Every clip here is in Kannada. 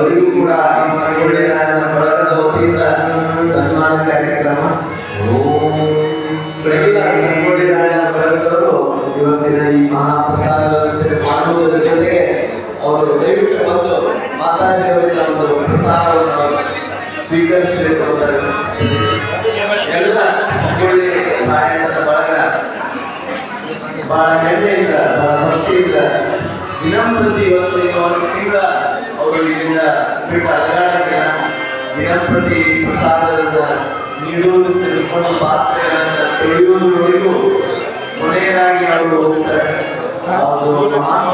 ಅವರಿಗೂ ಕೂಡ ಈ ಸಂಗೊಳ್ಳಿ ರಾಯಣ್ಣ ಬಳಗದ ವತಿಯಿಂದ ಸನ್ಮಾನ ಕಾರ್ಯಕ್ರಮ. ಎಲ್ಲ ಸಂಗೊಳ್ಳಿ ರಾಯಣ್ಣ ಬಳಗದವರು ಇವತ್ತಿನ ಈ ಮಹಾಪ್ರಸಾದ ವ್ಯವಸ್ಥೆ ಮಾಡುವುದರ ಜೊತೆಗೆ ಅವರು ದಯವಿಟ್ಟು ಬಂದು ಮಾತಾಡಿದವರಿಂದ ಒಂದು ಪ್ರಸಾದವನ್ನು ಅವರು ಸ್ವೀಕರಿಸಬೇಕು ಎಲ್ಲ ಸಂಗೊಳ್ಳಿ ರಾಯಣ್ಣನ ಬಳಗ ಬಹಳ ಹೆಮ್ಮೆಯಿಂದ ಬಹಳ ಭಕ್ತಿಯಿಂದ ದಿನಂಪ್ರತಿ ಇವತ್ತು ಇನ್ನು ಒಂದು ತಿಂಗಳ ಪೀಠ ಅಲಗಾಡಬೇಡ ದಿನಂಪ್ರತಿ ಪ್ರಸಾದಗಳನ್ನು ನೀಡುವುದು ತಿಳ್ಕೊಂಡು ಪಾತ್ರೆಗಳನ್ನು ತೊಳೆಯುವುದರವರೆಗೂ ಕೊನೆಯದಾಗಿ ಅವರು ಹೋಗುತ್ತಾರೆ ಒಂದು ಮಹಾನ್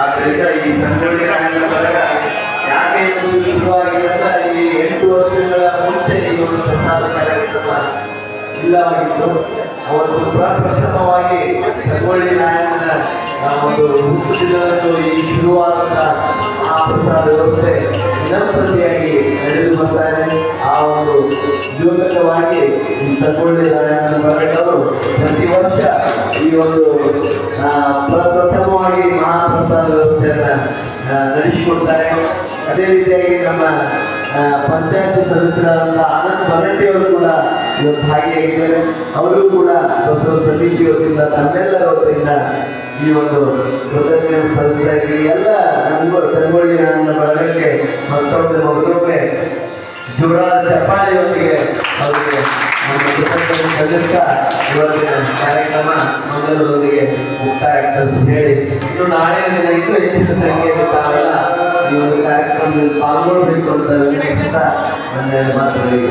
ಆದ್ದರಿಂದ ಈ ರಾಯಣ್ಣ ಬಳಗ ಯಾಕೆ ಶುರುವಾಗಿದೆ ಈ ಎಂಟು ವರ್ಷಗಳ ಮುಂಚೆ ಈ ಒಂದು ಪ್ರಸಾದ ಇಲ್ಲವಾಗಿತ್ತು ಅವರು ಪ್ರಪ್ರಥಮವಾಗಿ ಸಂಗೊಳ್ಳಿ ನಾಯಕನ ಆ ಒಂದು ಹುಟ್ಟುದಿನದಂದು ಈ ಶುರುವಾದಂಥ ಆ ಪ್ರಸಾದ ವ್ಯವಸ್ಥೆ ದಿನಂಪ್ರತಿಯಾಗಿ ನಡೆದು ಬರ್ತಾ ಆ ಒಂದು ಜೀವಕವಾಗಿ ತಗೊಳ್ಳಿದ್ದಾರೆ ನಾರಾಯಣ ಬರಟವರು ಪ್ರತಿ ವರ್ಷ ಈ ಒಂದು ಪ್ರಪ್ರಥಮವಾಗಿ ಮಹಾಪ್ರಸಾದ ನಡೆಸಿಕೊಡ್ತಾರೆ ಅದೇ ರೀತಿಯಾಗಿ ನಮ್ಮ ಪಂಚಾಯತ್ ಸದಸ್ಯರಾದಂಥ ಆನಂದ್ ಬನಟ್ಟಿ ಅವರು ಕೂಡ ಇವತ್ತು ಭಾಗಿಯಾಗಿದ್ದಾರೆ ಅವರು ಕೂಡ ಬಸವ ಸಮಿತಿ ವತಿಯಿಂದ ತಮ್ಮೆಲ್ಲರ ವತಿಯಿಂದ ಈ ಒಂದು ಕೃತಜ್ಞ ಸದಸ್ಯರಾಗಿ ಎಲ್ಲ ನಮ್ಮ ಸಂಗೊಳ್ಳಿ ನನ್ನ ಬಳಗಕ್ಕೆ ಮತ್ತೊಂದು ಮಗದೊಮ್ಮೆ ಜೋರಾದ ಚಪ್ಪಾಳಿಯೊಂದಿಗೆ ಅವರಿಗೆ ಸಲ್ಲಿಸ್ತಾ ಇವತ್ತಿನ ಕಾರ್ಯಕ್ರಮ ಮಂಗಲದೊಂದಿಗೆ ಮುಕ್ತಾಯ ಆಗ್ತದೆ ಅಂತ ಹೇಳಿ. ಇನ್ನು ನಾಳೆ ದಿನ ಇನ್ನೂ ಹೆಚ್ಚಿನ ಸಂಖ್ಯೆಯಲ್ಲಿ ತಾವೆಲ್ಲ ಈ ಒಂದು ಕಾರ್ಯಕ್ರಮದಲ್ಲಿ ಪಾಲ್ಗೊಳ್ಬೇಕು ಅಂತ ವಿನಂತಿಸ್ತಾ ನನ್ನ ಮಾತುಗಳಿಗೆ